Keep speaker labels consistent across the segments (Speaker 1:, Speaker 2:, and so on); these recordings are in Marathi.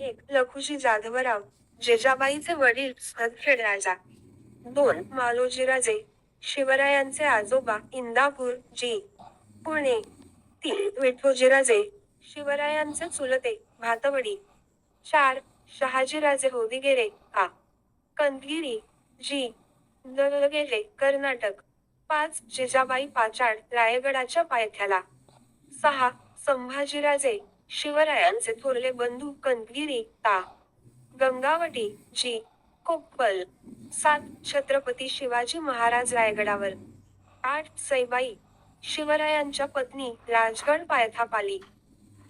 Speaker 1: एक लखुजी जाधवराव जेजाबाईचे वडील सदखेड राजा. दोन मालोजीराजे शिवरायांचे आजोबा इंदापूर जी पुणे तीन विठोजीराजे शिवरायांचे चुलते भातवडी. चार शहाजीराजे होदिगेरे आ. कंदगिरी जी. दलगेरे कर्नाटक. पाच जिजाबाई पाचाड रायगडाच्या पायथ्याला. सहा संभाजीराजे शिवरायांचे थोरले बंधू कंदगिरी ता गंगावटी जी कोप्पल सात छत्रपती शिवाजी महाराज रायगडावर आठ सईबाई शिवरायांच्या पत्नी राजगड पायथापाली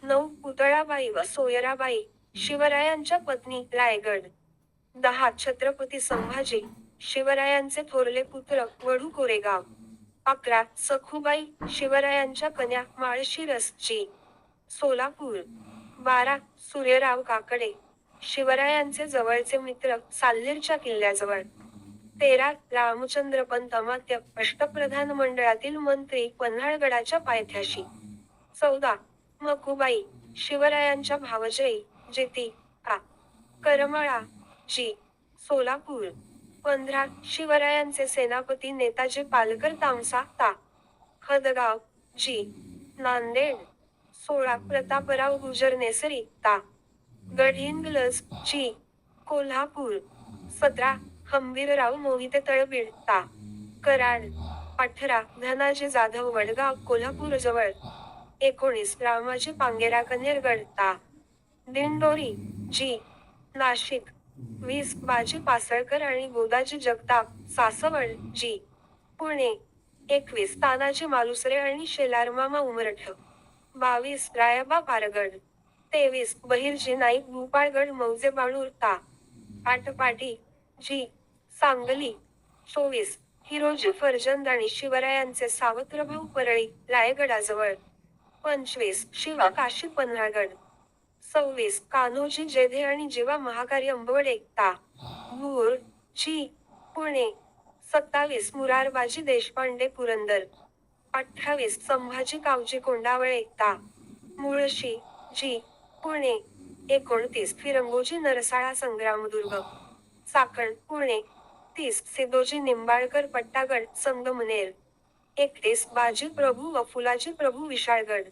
Speaker 1: नऊ पुतळाबाई व सोयराबाई शिवरायांच्या पत्नी रायगड दहा छत्रपती संभाजी शिवरायांचे थोरले पुत्र वडू कोरेगाव अकरा सखुबाई शिवरायांच्या कन्या माळशिरसची सोलापूर बारा सूर्यराव काकडे शिवरायांचे जवळचे मित्र साल्लेरच्या किल्ल्याजवळ तेरा रामचंद्र पंत अमात्य अष्टप्रधान मंडळातील मंत्री पन्हाळगडाच्या पायथ्याशी चौदा मकुबाई शिवरायांच्या भावजयी जेती का करमळा जी सोलापूर पंधरा शिवरायांचे सेनापती नेताजी पालकर तामसा ता खदगाव जी नांदेड सोळा प्रतापराव गुजरनेसरी ता. गडहिंग्लज जी कोल्हापूर. सतरा हंबीरराव मोहिते तळबीड ता. कराड अठरा धनाजी जाधव वडगाव कोल्हापूर जवळ. एकोणीस रामाजी पांगेरा कन्हेरगड ता. दिंडोरी जी नाशिक. वीस बाजी पासळकर आणि गोदाजी जगताप सासवड जी. पुणे एकवीस तानाजी मालुसरे आणि शेलारमामा उमरठ. बावीस रायबा पारगड तेवीस बहिर्जी नाईक भूपाळगड मौजे बाळूरता आटपाटी जी सांगली चोवीस हिरोजी फर्जंद आणि शिवरायांचे सावत्रभाऊ परळी रायगडाजवळ. पंचवीस शिवा काशी पन्हाळगड. सव्वीस कान्होजी जेधे आणि जीवा महाकारी अंबवड एकता भूर जी पुणे. सत्तावीस मुरारबाजी देशपांडे पुरंदर. अठ्ठावीस संभाजी कावजी कोंडावळे ता मुळशी जी पुणे एकोणतीस फिरंगोजी नरसाळा संग्रामदुर्ग साकण पुणे तीस सिद्धोजी निंबाळकर पट्टागड संगमनेर. एकतीस बाजी प्रभू व फुलाजी प्रभू विशाळगड.